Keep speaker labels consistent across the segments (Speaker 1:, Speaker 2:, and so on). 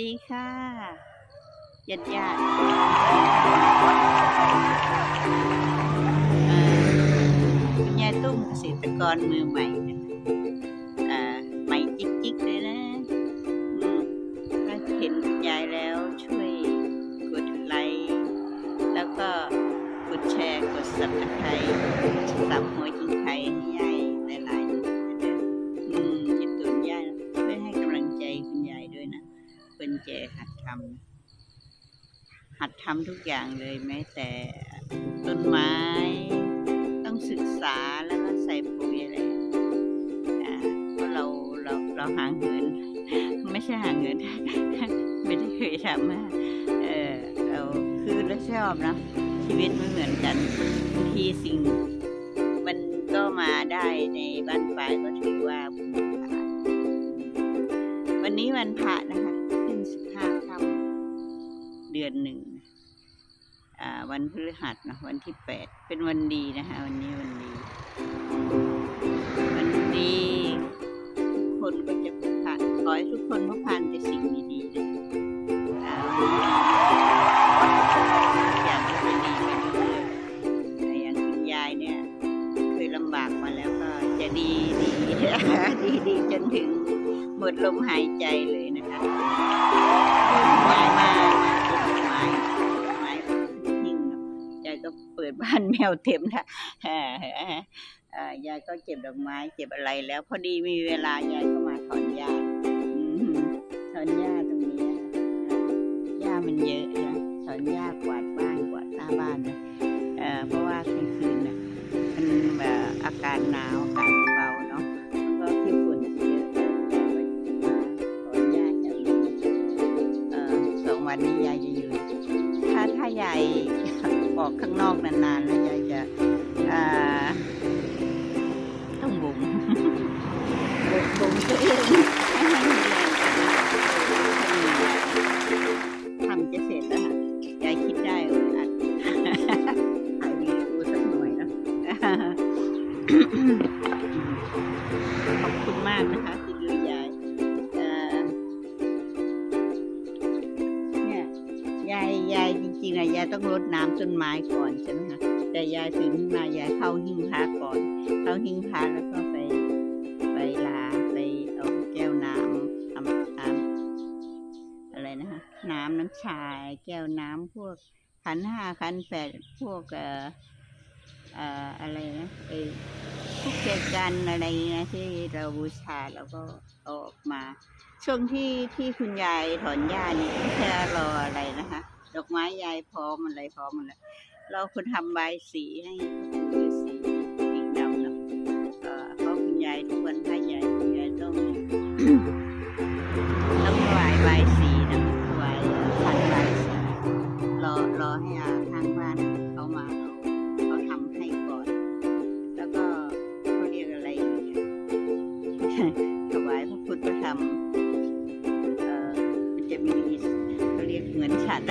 Speaker 1: ดีค่ะญาติญาติคุณยายตุ้มเกษตรกรมือใหม่ แจหัดทำหัดทำทุกอย่างเลยแม้แต่ปลูกต้นไม้ต้องศึกษาแล้วก็ใส่ปุ๋ยอะไรอ่าเพราะเราเราเราห่างเหินไม่ใช่ห่างเหินไม่ได้เคยทำนะเออเราคือเราชอบนะชีวิตไม่เหมือนกันบางทีสิ่งมันก็มาได้ในบ้านปลายก็ถือว่าบุญวันนี้วันพระนะคะ ดือนหนึ่งอ่าวันพฤหัสนะวันที่แปดเป็นวันดีนะคะ วันนี้วันดีวัน ดบ้าเต็มนะยายก็เก็บดอกไม้ เก็บอะไรแล้ว พอดีมีเวลายายก็มาถอนหญ้าถอนหญ้าตรงนี้หญ้ามันเยอะนะถอนหญ้ากวาดบ้านกวาดหน้าบ้านนะเพราะว่ากลางคืนนะมันแบบอากาศหนาวอากาศเบาเนาะแล้วก็ที่ฝุ่นเยอะแล้วก็มาขออนุญาตจากเอ่อสองวันนี้ยายจะอยู่ ถ้าถ้ายายออกข้างนอกนานๆแล้ว น้ำน้ำชาแก้วน้ำพวกขันห้าขันแปดพวกเอ่อเอ่ออะไรนะไอ้พวกเจกันอะไรนะที่เราบูชาแล้วก็ออกมา ช่วงที่ที่คุณยายถอนหญ้านี่ไม่ใช่รออะไรนะคะ ดอกไม้ยายพร้อมอะไรพร้อมหมดแล้วเราคุณทำใบสีให้คุณยายทุกวันพระใหญ่คุณยายต้องต้องถวายใบสี ให้อาทางบ้านเขามาเขาเขาทำให้ก่อน แล้วก็เขาเรียกอะไรถวายพระพุทธพระธรรมเอ่อมันจะมีเขาเรียกเหมือนฉัน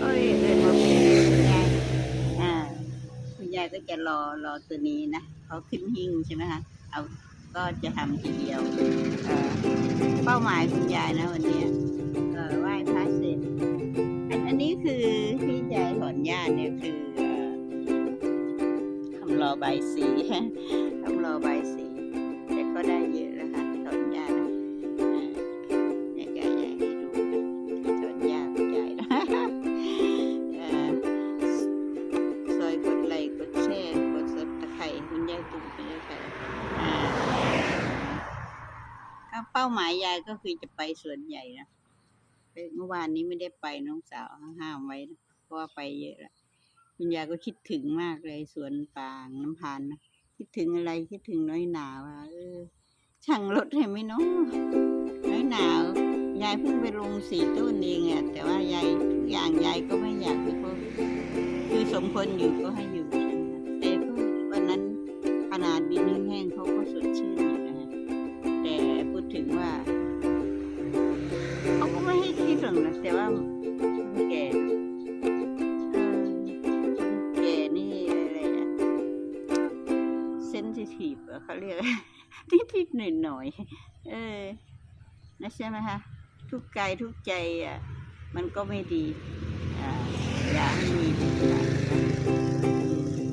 Speaker 1: เอ้ยเอ้ยบอกคุณยายอ่าคุณยายก็จะรอรอตัวนี้นะเขาขึ้นหิ้งใช่ไหมคะเอาก็จะทำทีเดียวเป้าหมายคุณยายนะวันนี้ไหว้พระเสร็จอันนี้คือ ยายถอนหญ้าเนี่ยคือทำรอใบสีทำรอใบสี แต่ก็ได้เยอะแล้วค่ะถอนหญ้านะอ่าเนี่ยยายให้ดูนะถอนญาคุณยายนะเอ่อซอยกดไลค์กดแชร์กดซับตะไคร้คุณยายตุ้มไปเลยค่ะอ่าก็เป้าหมายยายก็คือจะไปสวนใหญ่นะเมื่อวานนี้ไม่ได้ไปน้องสาวห้ามไว้นะ เพราะว่าไปเยอะล้วคุณยายก็คิดถึงมากเลยสวนปางน้ำพานนะคิดถึงอะไรคิดถึงน้อยหนาว่าเออช่างรถให้ไหมเนาะน้อยหนาวยายเพิ่งไปลงสีต้นเองอะแต่ว่ายายทุกอย่างยายก็ไม่อยากให้เขาคือสมควรอยู่ก็ให้อยู่ใช่ไหมคะแต่ก็วันนั้นขนาดดินแห้งเขาก็สดชื่นอยู่นะฮะแต่พูดถึงว่าเขาก็ไม่ให้คิดหรอกนะแต่ว่า เซนซิทีฟเขาเรียกนิดๆหน่อยๆเออนะใช่ไหมคะทุกกายทุกใจอะมันก็ไม่ดีอ่าอย่าให้มีอย่างนะ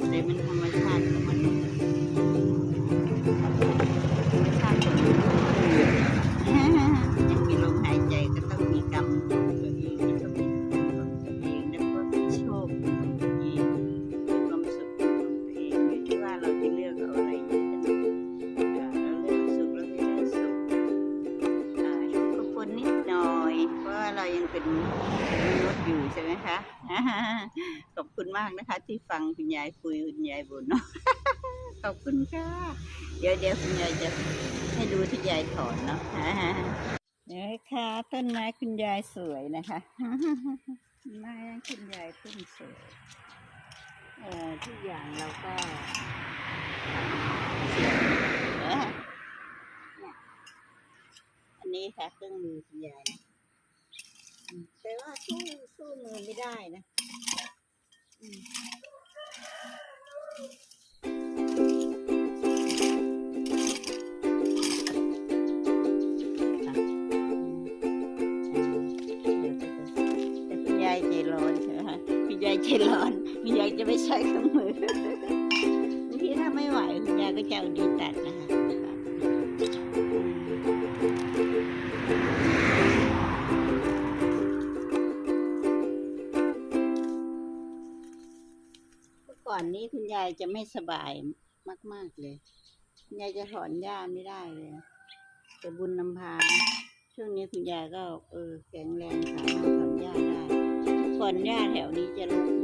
Speaker 1: แต่มันธรรมชาติากนะคะ ที่ฟังคุณยายคุยคุณยายบ่นเนาะขอบคุณค่ะ เดี๋ยวเดี๋ยวคุณยายจะให้ดูที่ยายถอนเนาะเนี่ยค่ะต้นไม้คุณยายสวยนะคะไม้คุณยายต้นสวยเอ่อทุกอย่างเราก็อันนี้ค่ะเครื่องมือคุณยายนะแต่ว่าสู้สู้มือไม่ได้นะายใจร้อนใช่ไหมคะคุณยายใจร้อนคุณยายจะไม่ใช้เครื่องมือบางทีถ้าไม่ไหวคุณยายก็จะเอาดีวตัดนะคะายจะไม่สบายมาก ๆ เลย ยายจะถอนหญ้าไม่ได้เลยนะแต่บุญนำพานะช่วงนี้คุณยายก็ เออ แข็งแรงสามารถถอนหญ้าได้ถอก่อนหญ้าแถวนี้จะรก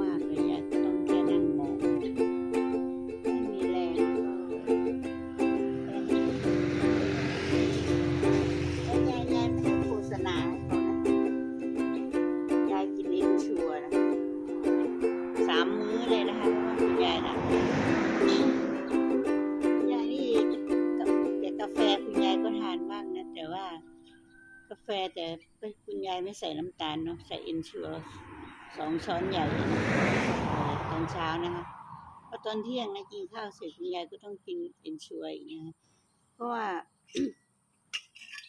Speaker 1: ฟแต่คุณยายไม่ใส่น้ำตาลเนาะใส่อินชัวสองช้อนใหญ่ตอนเช้านะคะพอตอนเที่ยงนะกินข้าวเสร็จคุณยายก็ต้องกินอินชัวอีกนะคะเพราะว่า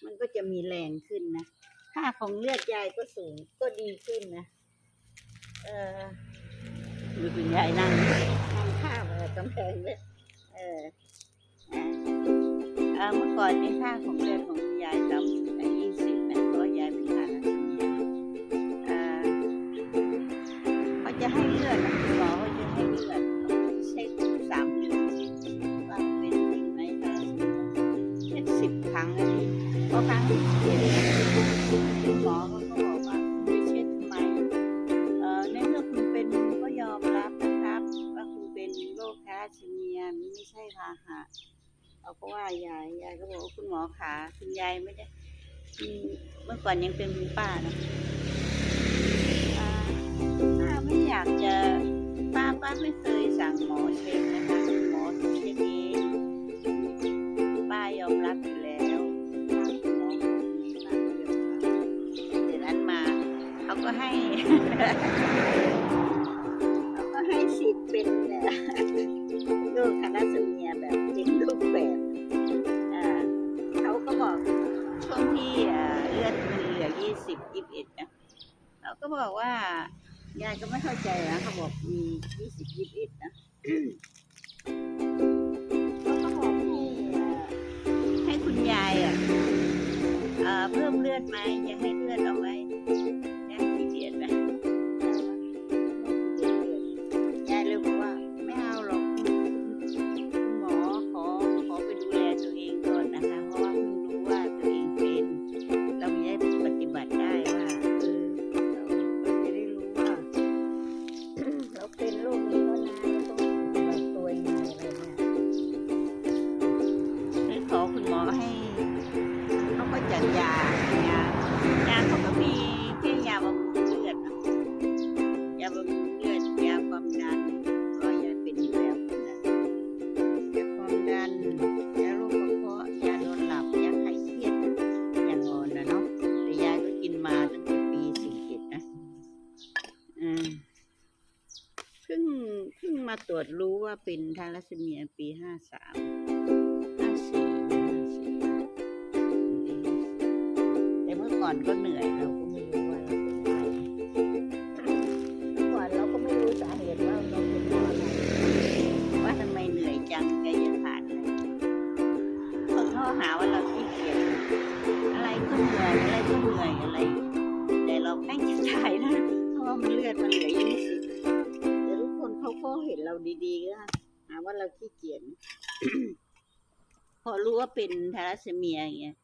Speaker 1: มันก็จะมีแรงขึ้นนะค่าของเลือดยายก็สูงก็ดีขึ้นนะเออดูคุณยายนั่งนั่งข้าวกำแพงเลยเอออะเมื่อก่อนนี่ค่าของเลือดของคุณยายต่ำแรั้งอันนี้พอครั้งที่สิบคุณหมอเขาก็บอกว่าคุณไปเช็คทำไมเอ่อในเมื่อคุณเป็นก็ยอมรับนะครับ ว่าคุณเป็นโรคแคลเซีเมียมันไม่ใช่พาหะเราก็ว่ายายยายก็บอกว่าคุณหมอขาคุณยายไม่ได้เมื่อก่อนยังเป็นคุณป้านะป้าป้าไม่อยากจะป้าป้าไม่เคยสั่งหมอเช็คนะคะ เขาก็ให้สิทธิ์เป็นเอ่อลูกคณะสเมียแบบเต็มรูปแบบเขาก็บอกช่วงที่เลือดมันเหลือยี่สิบยี่สิบเอ็ดนะเราก็บอกว่ายายก็ไม่เข้าใจนะเขาบอกมียี่สิบยี่สิบเอ็ดนะเขาก็บอกให้ให้คุณยายอะเอ่อเพิ่มเลือดไหมจะให้ เป็นทาลัสเมียปีห้าสามห้าสี่ห้าสี่อนก็เหนื่อยเราก็ไม่รู้ว่าเราเป็นอะไร
Speaker 2: เมื่อก่อนเราก็ไม่รู้สาเหตุว่าเราเป็นเพราะอะไร
Speaker 1: ว่าทำไมเหนื่อยจังแกจะผ่านอะไรเขาเขาหาว่าเราขี้เกียจอะไรก็เหนื่อยอะไรก็เหนื่อยอะไร แต่เราแม่งจะตายแล้วเพราะว่ามันเลือดมันเหลือยี่สิบ เขาเห็นเราดีๆก็หาว่าเราขี้เกียจพอรู้ว่าเป็นทารัสซีเมียอย่างเงี้ย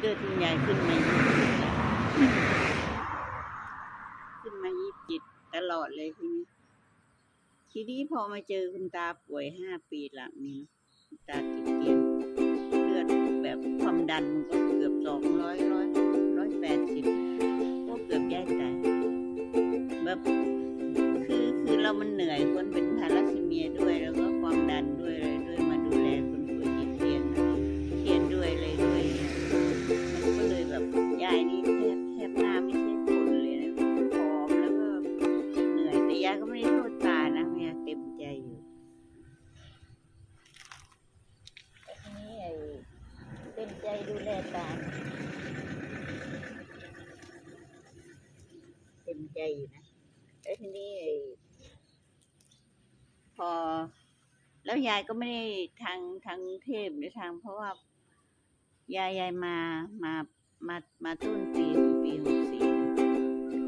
Speaker 1: เกิดคุณยายขึ้นมายี่สิบแล้วขึ้นมายี่สิบตลอดเลยทีนี้ทีนี้พอมาเจอคุณตาป่วยห้าปีหลังนี้เนอะคุณตาติดเตียงเลือดแบบความดันมันก็เกือบสองร้อยร้อยร้อยแปดสิบก็เกือบแย่ตายแบบคือคือเรามันเหนื่อยคนเป็นทารัสซีเมียด้วยแล้วก็ความดัน
Speaker 2: แลตา
Speaker 1: เต็มใจอยู่นะแล้วทีนี้พอ แล้วยายก็ไม่ได้ทางทางเทพหรือทาง เพราะว่ายายยายมามามามาต้นปีปีหกสี่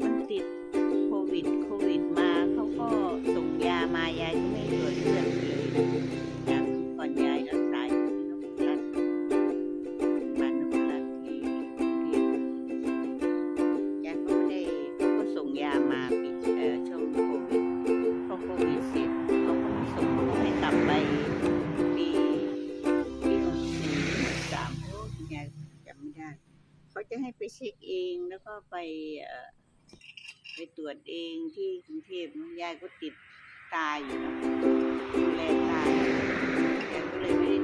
Speaker 1: มันติดโควิด โควิดมาเขาก็ส่งยามายายก็ไม่ตรวจเลือดเลยจากก่อนยาย ได้เขาจะให้ไปเช็คเองแล้วก็ไปไปตรวจเองที่กรุงเทพยายก็ติดตาอยู่นะดูแลตายู่ก็เลยไม่ได้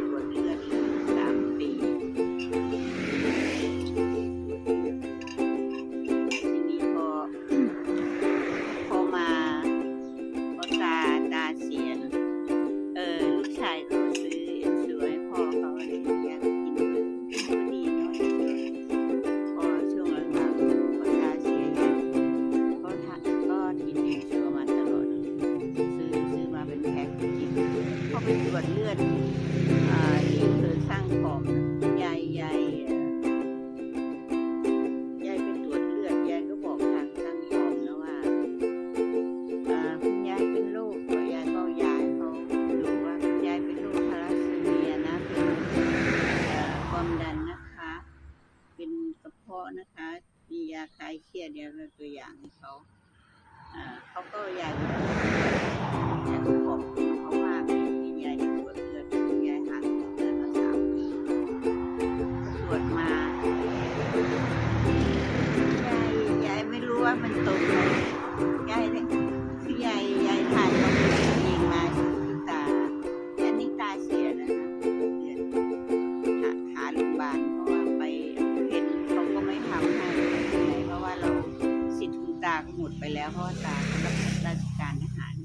Speaker 1: แล้วเพราะว่าตาเขารับราชการทหาร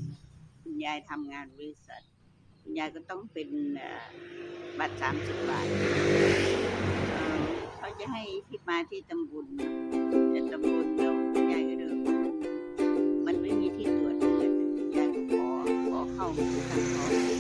Speaker 1: คุณยายทำงานบริษัทคุณยายก็ต้องเป็นบัตรสามสิบบาทเขาจะให้ที่มาที่ตำบลนะแต่ตำบลแล้วยายก็เดินมันไม่มีที่ตรวจเลือดยายก็ขอขอเข้าทางขอ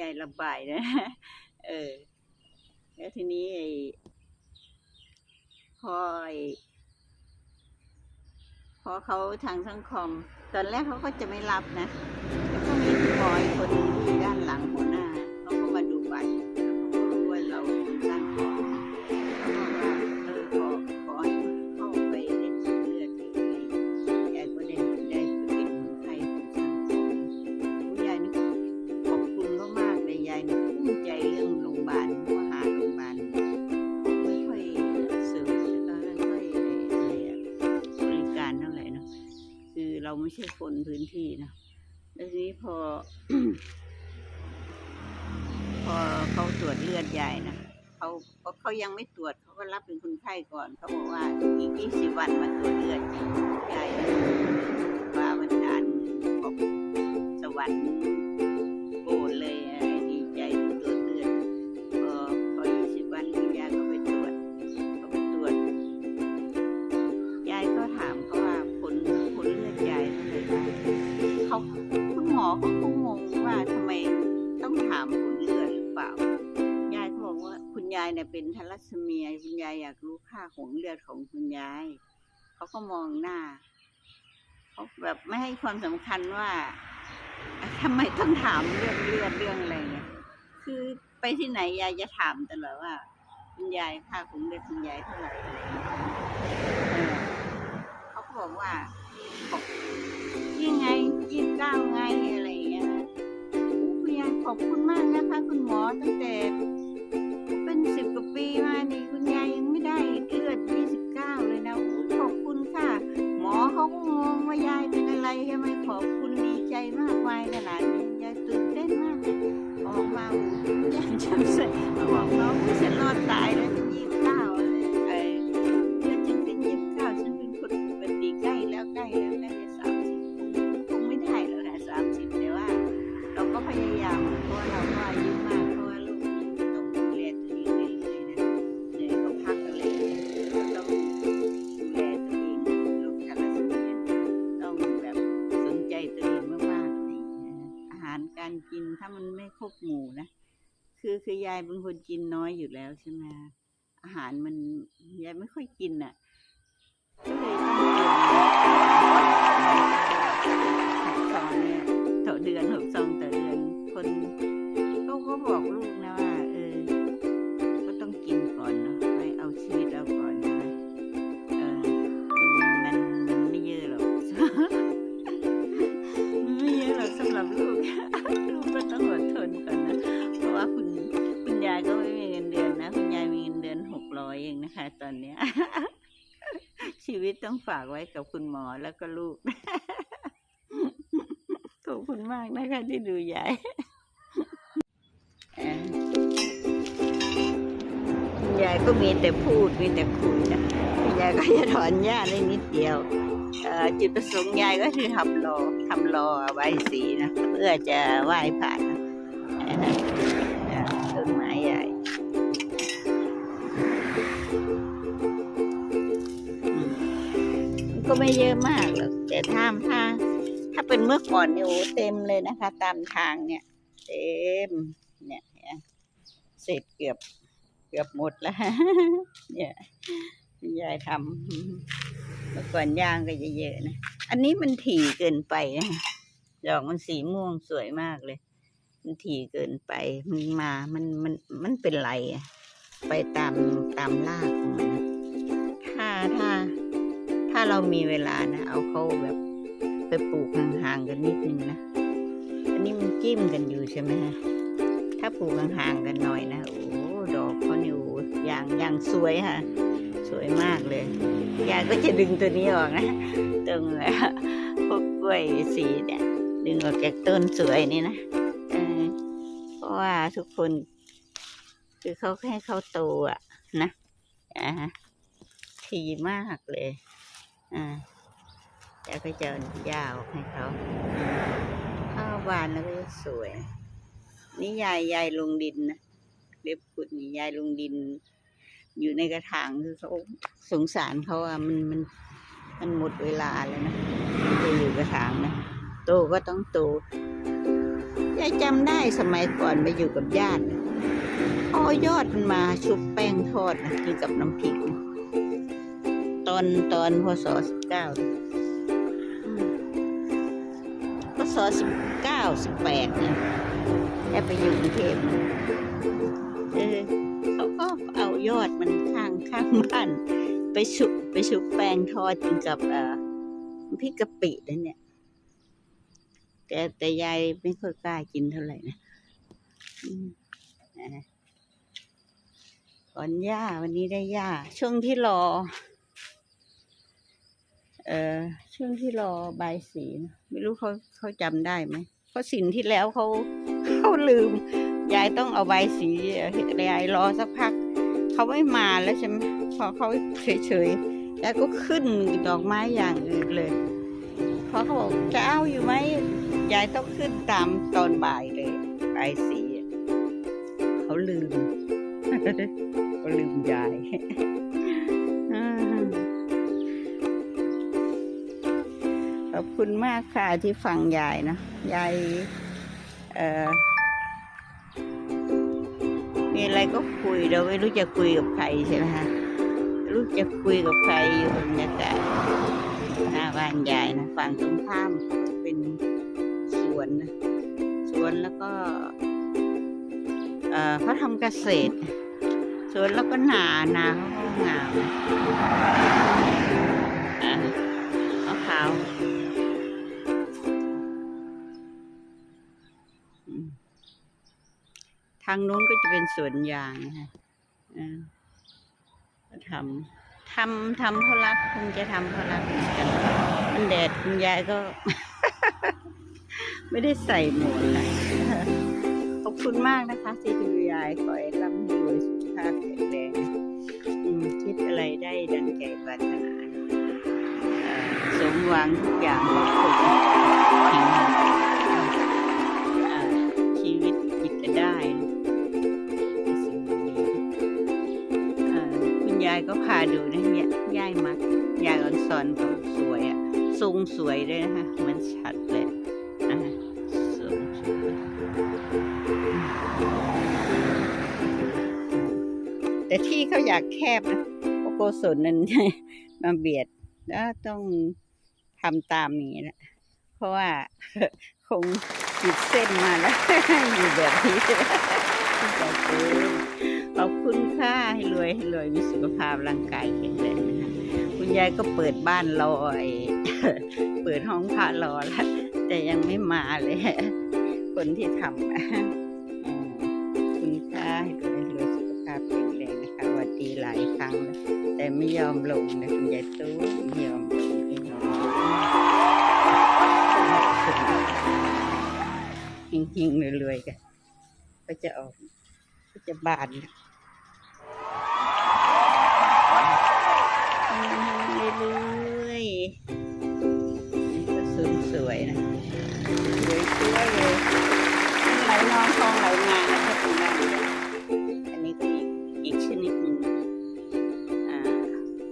Speaker 1: ยายระบายนะ เออ แล้วทีนี้ไอ้พอไอ้พอเขาทางสังคม ตอนแรกเขาก็จะไม่รับนะแล้วก็มีบอยคนนึง พื้นที่นะแล้วทีนี้พอ พอเขาตรวจเลือดยายนะเขาเขาเขายังไม่ตรวจเขาก็รับเป็นคนไข้ก่อนเขาบอกว่าอีกยี่สิบวันมาตรวจเลือดยายว่าวันดานของสวรรค์ เนี่ยเป็นทาลัสเมียคุณยายอยากรู้ค่าของเลือดของคุณยายเขาก็มองหน้าเขาแบบไม่ให้ความสำคัญว่าทำไมต้องถามเรื่องเลือดเรื่องอะไรเงี้ยคือไปที่ไหนยายจะถามตลอดว่า คุณยายค่าของเลือดคุณยายเท่าไหร่อะไรเขาก็บอกว่ายังไงยี่สิบเก้าไงอะไรอย่างเงี้ยนะคุณยายขอบคุณมากนะคะ คุณหมอตั้งแต่ ปีมานี่คุณยายยังไม่ได้เลือดยี่สิบเก้าเลยนะขอบคุณค่ะ หมอเขาก็งงว่ายายเป็นอะไรทำไมขอบคุณดีใจมากมายขนาดนี้ยายตื่นเต้นมากเลยออกมาหูยายจำใส่บอกน้องฉันรอดตายแล้วเป็นยี่ายเป็นคนกินน้อยอยู่แล้วใช่ไหมอาหารมันยายไม่ค่อยกินอะก็เลยต้องเตือนหกซองเนี่ยต่อเดือนหกซองต่อเดือนคนเขาก็บอกลูก นะคะ ตอนเนี้ย ชีวิตต้องฝากไว้กับคุณหมอแล้วก็ลูก ขอบคุณมากนะคะที่ดูยายเอ่อคุณยายก็มีแต่พูดมีแต่คุยนะคุณยายก็จะถอนหญ้าได้นิดเดียวจุดประสงค์ยายก็คือทำรอทำรอใบายสีนะ เพื่อจะไหว้ผ่านนะ ไม่เยอะมากหรอกแต่ถ้าถ้าถ้าเป็นเมื่อก่อนเนี่ยโอ้เต็มเลยนะคะ ตามทางเนี่ย เต็ม เนี่ยเสร็จเกือบเกือบหมดแล้วเนี่ยยายทำเมื่อก่อนย่างก็จะเยอะนะ อันนี้มันถี่เกินไปนะดอกมันสีม่วงสวยมากเลย มันถี่เกินไป มันมา มัน มัน มันเป็นไรอะไปตามตามลาก เรามีเวลานะ เอาเขาแบบไปปลูกห่างๆกันนิดนึงนะ อันนี้มันจิ้มกันอยู่ใช่ไหมฮะ ถ้าปลูกห่างๆกันหน่อยนะ โอ้ดอกเขาเนี่ยโอ้ย่างอย่างสวยค่ะ สวยมากเลยยายก็จะดึงตัวนี้ออกนะตรงเลยพวกกล้วยสีเนี่ยดึงออกจากต้นสวยนี่นะเพราะว่าทุกคน คือเขาให้เขาโตอะนะอ่าฮะทีมากเลย อ่าแล้วก็จะยาวให้เขาข้าวบานแล้วก็จะสวย นี่ยายยายลงดินนะเล็บขุดนี่ยายลงดิน อยู่ในกระถางคือเขาสงสารเขาอะมันมันมันหมดเวลาแล้วนะจะอยู่กระถางนะโตก็ต้องโตยายจำได้สมัยก่อนไปอยู่กับญาตินะเอยอดมันมาชุบแป้งทอดนะกินกับน้ำพริกนะ ตอนตอนพศสิบเก้าพศสิบเก้าสิบแปดเนี่ยแอบไปอยู่กรุงเทพเออเขาก็เอายอดมันข้างข้างบ้าน ไปชุบไปชุบแป้งทอดกินกับเอ่อพริกกะปินั่นเนี่ย แต่แต่ยายไม่ค่อยกล้ากินเท่าไหร่นะอืมนะถอนหญ้าวันนี้ได้หญ้าช่วงที่รอ เอ่อช่วงที่รอบายสีนะไม่รู้เขาเขาจำได้ไหมเพราะสิ่งที่แล้วเขาเขาลืม ยายต้องเอาใบสียายรอสักพัก เขาไม่มาแล้วใช่ไหมพอเขาเฉยๆแล้วก็ขึ้นดอกไม้อย่างอื่นเลยพอเขาบอกจะเอาอยู่ไหมยายต้องขึ้นตามตอนบ่ายเลยใบสีเขาลืมเขาลืมยาย อบคุณมากค่ะที่ฟังยายนะยายเอ่อมีอะไรก็คุยเราไม่รู้จะคุยกับใครใช่ไหมคะรู้จะคุยกับใครอยู่บรรยากาศหน้าบ้านยายนะฝั่งตรงข้ามเป็นสวนนะสวนแล้วก็เอ่อเขาทำเกษตรสวนแล้วก็นานาเขาก็งามอะมะพร้าวางโน้นก็จะเป็นสวนยางนะคะอ่าก็ทำทำทำเพราะรักคงจะทำเพราะรักเหมือนกันมันแดดคุณยายก็ ไม่ได้ใส่หมวกค่ะขอบคุณมากนะคะที่ดูยายขอให้ร่ำรวยสุขภาพแข็งแรงคิดอะไรได้ดังใจปรารถนาสมหวังทุกอย่างขอบคุณชีวิตคิดจะได้ายก็พาดูนะเนี่ยยายมักยายออนซอนเขาสวยอะทรงสวยด้วยนะคะเหมือนชัดเลยอ่าทรงสวยแต่ที่เขาอยากแคบนะเพราะโกศลนั้นมาเบียดแล้วต้องทำตามนี้แหละเพราะว่าคงจิดเส้นมาแล้วอยู่แบบนี้ อบคุณค่ะให้รวยให้รวยมีสุขภาพร่างกายแข็งแรงนะคะคุณยายก็เปิดบ้านรอเปิดห้องพระรอแล้วแต่ยังไม่มาเลย คนที่ทำคุณค่าให้รวยให้รวยสุขภาพแข็งแรงนะคะวัดดีหลายครั้งแล้วแต่ไม่ยอมลงนะคุณยายตู้ไม่ยอมลงไม่ยอมลงหิงๆรวยๆกันก็จะออกก็จะบานนะ เรื่อยๆก็สวยสวยๆนะสวยสวยๆเลยไหลนองทองไหลงานนะครับคุณแม่อันนี้ก็อีกอีกชนิดหนึ่งอ่า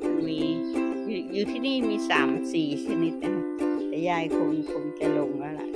Speaker 1: มันมีอยู่อยู่ที่นี่มีสามสี่ชนิดนะแต่ยายคงคงจะลงแล้วล่ะ